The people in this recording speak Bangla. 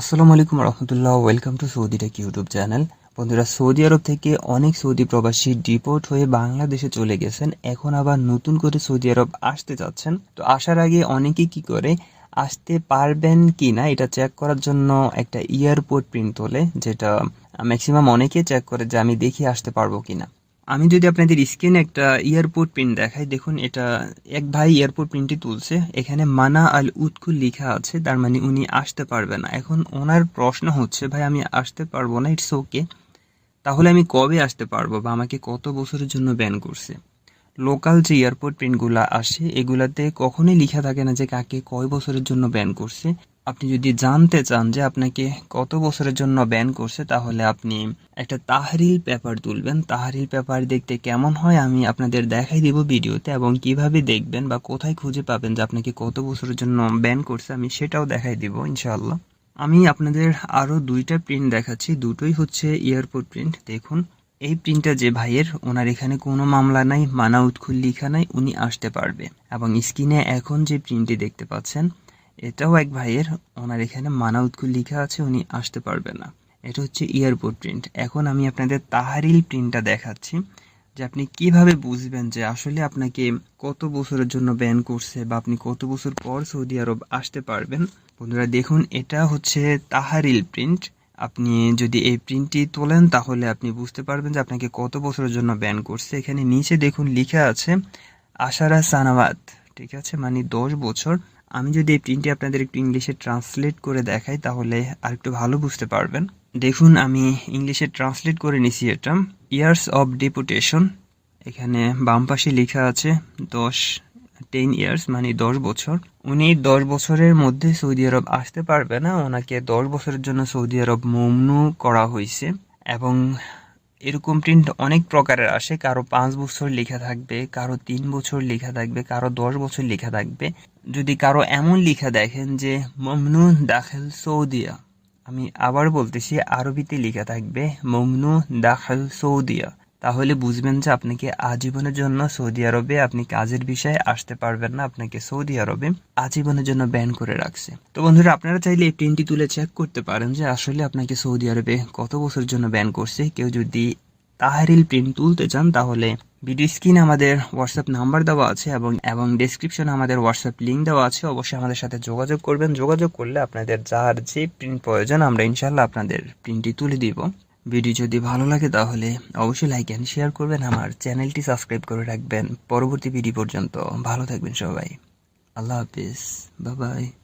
আসসালামু আলাইকুম রহমতুল্লাহ welcome to Saudi tech YouTube channel বন্ধুরা, সৌদি আরব থেকে অনেক সৌদি প্রবাসী ডিপোর্ট হয়ে বাংলাদেশে চলে গেছেন। এখন আবার নতুন করে সৌদি আরব আসতে যাচ্ছেন। তো আসার আগে অনেকে কি করে, আসতে পারবেন কি না এটা চেক করার জন্য একটা এয়ারপোর্ট প্রিন্ট তোলে, যেটা ম্যাক্সিমাম অনেকে চেক করে যে আমি দেখি আসতে পারব কিনা। আমি যদি আপনাদের স্ক্রিনে একটা এয়ারপোর্ট প্রিন্ট দেখাই, দেখুন এটা এক ভাই এয়ারপোর্ট প্রিন্টটি তুলছে। এখানে মানা আল উৎকুল লেখা আছে, তার মানে উনি আসতে পারবে না। এখন ওনার প্রশ্ন হচ্ছে, ভাই, আমি আসতে পারব না ইটস ওকে তাহলে আমি কবে আসতে পারব বা আমাকে কত বছরের জন্য ব্যান করছে? লোকাল যে এয়ারপোর্ট প্রিন্টগুলো আসে, এগুলাতে কখনোই লেখা থাকে না যে কাকে কয় বছরের জন্য ব্যান করছে। আপনি যদি জানতে চান যে আপনাকে কত বছরের জন্য ব্যান করছে, তাহলে আপনি একটা তাহরিল পেপার তুলবেন। তাহরিল পেপার দেখতে কেমন হয় আমি আপনাদের দেখাই দিব ভিডিওতে এবং কীভাবে দেখবেন বা কোথায় খুঁজে পাবেন যে আপনাকে কত বছরের জন্য ব্যান করছে, আমি সেটাও দেখাই দিব ইনশাআল্লাহ। আমি আপনাদের আরও দুইটা প্রিন্ট দেখাচ্ছি। দুটোই হচ্ছে এয়ারপোর্ট প্রিন্ট দেখুন। এই প্রিন্টটা যে ভাইয়ের, ওনার এখানে কোনো মামলা নাই মানা উৎখুল লিখা নাই, উনি আসতে পারবে। এবং স্ক্রিনে এখন যে প্রিন্টটি দেখতে পাচ্ছেন এটাও এক ভাইয়ের, ওনার এখানে মানা উৎকুল লেখা আছে, উনি আসতে পারবে না। এটা হচ্ছে এয়ারপোর্ট প্রিন্ট। এখন আমি আপনাদের তাহারিল প্রিন্টটা দেখাচ্ছি, যে আপনি কীভাবে বুঝবেন যে আসলে আপনাকে কত বছরের জন্য ব্যান করছে বা আপনি কত বছর পর সৌদি আরব আসতে পারবেন। বন্ধুরা, দেখুন, এটা হচ্ছে তাহারিল প্রিন্ট। আপনি যদি এই প্রিন্টটি তোলেন, তাহলে আপনি বুঝতে পারবেন যে আপনাকে কত বছরের জন্য ব্যান করছে। এখানে নিচে দেখুন লিখা আছে, আশারা সানাবাদ ঠিক আছে? মানে দশ বছর। আমি যদি এই প্রিন্টটি আপনাদের একটু ইংলিশে ট্রান্সলেট করে দেখাই, তাহলে আর একটু ভালো বুঝতে পারবেন। দেখুন, আমি ইংলিশে ট্রান্সলেট করে নিছি এটা। ইয়ার্স অফ ডেপুটেশন এখানে বাম পাশে লেখা আছে দশ টেন ইয়ার্স মানে দশ বছর। উনি দশ বছরের মধ্যে সৌদি আরব আসতে পারবে না, ওনাকে দশ বছরের জন্য সৌদি আরব মমনু করা হয়েছে। এবং এরকম প্রিন্ট অনেক প্রকারের আসে। কারও পাঁচ বছর লেখা থাকবে, কারও তিন বছর লেখা থাকবে, কারও দশ বছর লেখা থাকবে। যদি কারও এমন লেখা দেখেন যে মমনু দাখেল সৌদিয়া আমি আবার বলতেছি, আরবিতে লেখা থাকবে মমনু দাখেল সৌদিয়া তাহলে বুঝবেন যে আপনাকে আজীবনের জন্য সৌদি আরবে আপনি কাজের বিষয়ে আসতে পারবেন না, আপনাকে সৌদি আরবে আজীবনের জন্য ব্যান করে রাখছে। তো বন্ধুরা, আপনারা চাইলে এই প্রিন্টটি তুলে চেক করতে পারেন যে আসলে আপনাকে সৌদি আরবে কত বছর জন্য ব্যান করছে। কেউ যদি তাহারিল প্রিন্ট তুলতে চান, তাহলে ভিডিও স্ক্রিনে আমাদের হোয়াটসঅ্যাপ নাম্বার দেওয়া আছে এবং এবং ডেসক্রিপশনে আমাদের হোয়াটসঅ্যাপ লিঙ্ক দেওয়া আছে। অবশ্যই আমাদের সাথে যোগাযোগ করবেন। যোগাযোগ করলে আপনাদের যার যে প্রিন্ট প্রয়োজন, আমরা ইনশাল্লাহ আপনাদের প্রিন্টটি তুলে দিব। ভিডিও যদি ভালো লাগে তাহলে অবশ্যই লাইক অ্যান্ড শেয়ার করবেন, আমার চ্যানেলটি সাবস্ক্রাইব করে রাখবেন। পরবর্তী ভিডিও পর্যন্ত ভালো থাকবেন সবাই। আল্লাহ হাফিজ। Bye bye